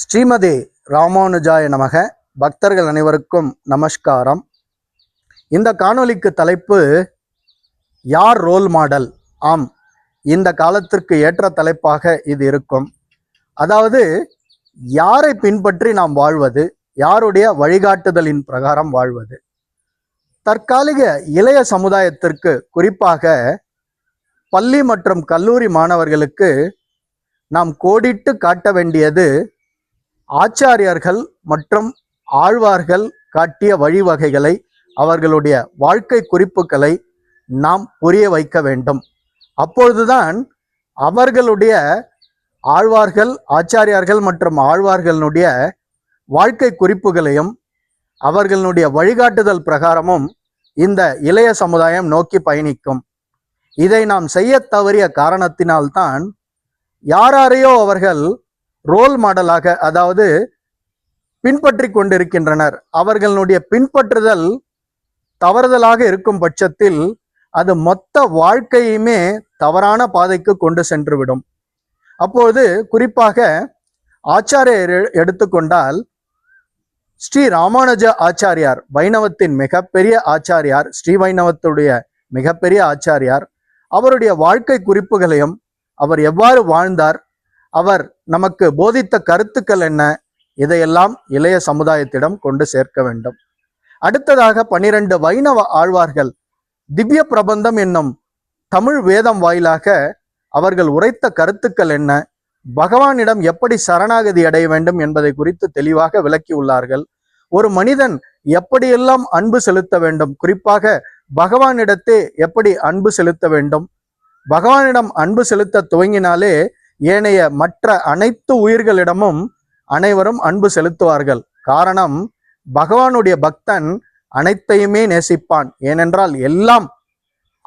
ஸ்ரீமதி ராமானுஜாய நமக. பக்தர்கள் அனைவருக்கும் நமஸ்காரம். இந்த காணொளிக்கு தலைப்பு யார் ரோல் மாடல்? ஆம் இந்த காலத்திற்கு ஏற்ற தலைப்பாக இது இருக்கும். அதாவது யாரை பின்பற்றி நாம் வாழ்வது? யாருடைய வழிகாட்டுதலின் பிரகாரம் வாழ்வது? தற்காலிக இளைய சமுதாயத்திற்கு குறிப்பாக பள்ளி மற்றும் கல்லூரி மாணவர்களுக்கு நாம் கோடிட்டு காட்ட வேண்டியது ஆச்சாரியர்கள் மற்றும் ஆழ்வார்கள் காட்டிய வழிவகைகளை அவர்களுடைய வாழ்க்கை குறிப்புகளை நாம் புரிய வைக்க வேண்டும். அப்பொழுதுதான் அவர்களுடைய ஆழ்வார்கள் ஆச்சாரியார்கள் மற்றும் ஆழ்வார்களுடைய வாழ்க்கை குறிப்புகளையும் அவர்களுடைய வழிகாட்டுதல் பிரகாரமும் இந்த இளைய சமுதாயம் நோக்கி பயணிக்கும். இதை நாம் செய்ய தவறிய காரணத்தினால்தான் யாராரையோ அவர்கள் ரோல் மாடலாக அதாவது பின்பற்றி கொண்டிருக்கின்றனர். அவர்களுடைய பின்பற்றுதல் தவறுதலாக இருக்கும் பட்சத்தில் அது மொத்த வாழ்க்கையுமே தவறான பாதைக்கு கொண்டு சென்றுவிடும். அப்போது குறிப்பாக ஆச்சாரியர் எ- எடுத்துக்கொண்டால் ஸ்ரீ ராமானுஜ ஆச்சாரியார் வைணவத்தின் மிகப்பெரிய ஆச்சாரியார் ஸ்ரீ வைணவத்துடைய மிகப்பெரிய ஆச்சாரியார் அவருடைய வாழ்க்கை குறிப்புகளையும் அவர் எவ்வாறு வாழ்ந்தார் அவர் நமக்கு போதித்த கருத்துக்கள் என்ன? இதையெல்லாம் இளைய சமுதாயத்திடம் கொண்டு சேர்க்க வேண்டும். அடுத்ததாக பனிரெண்டு வைணவ ஆழ்வார்கள் திவ்ய பிரபந்தம் என்னும் தமிழ் வேதம் வாயிலாக அவர்கள் உரைத்த கருத்துக்கள் என்ன? பகவானிடம் எப்படி சரணாகதி அடைய வேண்டும் என்பதை குறித்து தெளிவாக விளக்கியுள்ளார்கள் ஒரு மனிதன் எப்படியெல்லாம் அன்பு செலுத்த வேண்டும்? குறிப்பாக பகவானிடத்தே எப்படி அன்பு செலுத்த வேண்டும்? பகவானிடம் அன்பு செலுத்த துவங்கினாலே ஏனைய மற்ற அனைத்து உயிர்களிடமும் அனைவரும் அன்பு செலுத்துவார்கள். காரணம் பகவானுடைய பக்தன் அனைத்தையுமே நேசிப்பான். ஏனென்றால் எல்லாம்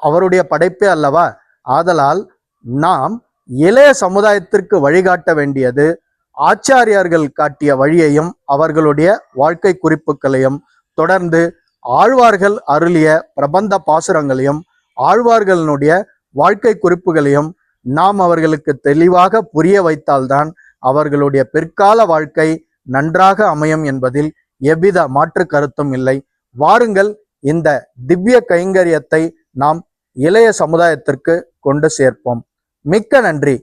அவருடைய படைப்பே அல்லவா? ஆதலால் நாம் இளைய சமுதாயத்திற்கு வழிகாட்ட வேண்டியது ஆச்சாரியார்கள் காட்டிய வழியையும் அவர்களுடைய வாழ்க்கை குறிப்புகளையும் தொடர்ந்து ஆழ்வார்கள் அருளிய பிரபந்த பாசுரங்களையும் ஆழ்வார்களினுடைய வாழ்க்கை குறிப்புகளையும் நாம் அவர்களுக்கு தெளிவாக புரிய வைத்தால்தான் அவர்களுடைய பிற்கால வாழ்க்கை நன்றாக அமையும் என்பதில் எவ்வித மாற்று கருத்தும் இல்லை. வாருங்கள் இந்த திவ்ய கைங்கரியத்தை நாம் இளைய சமுதாயத்திற்கு கொண்டு சேர்ப்போம். மிக்க நன்றி.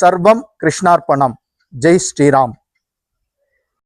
சர்வம் கிருஷ்ணார்ப்பணம். ஜெய் ஸ்ரீராம்.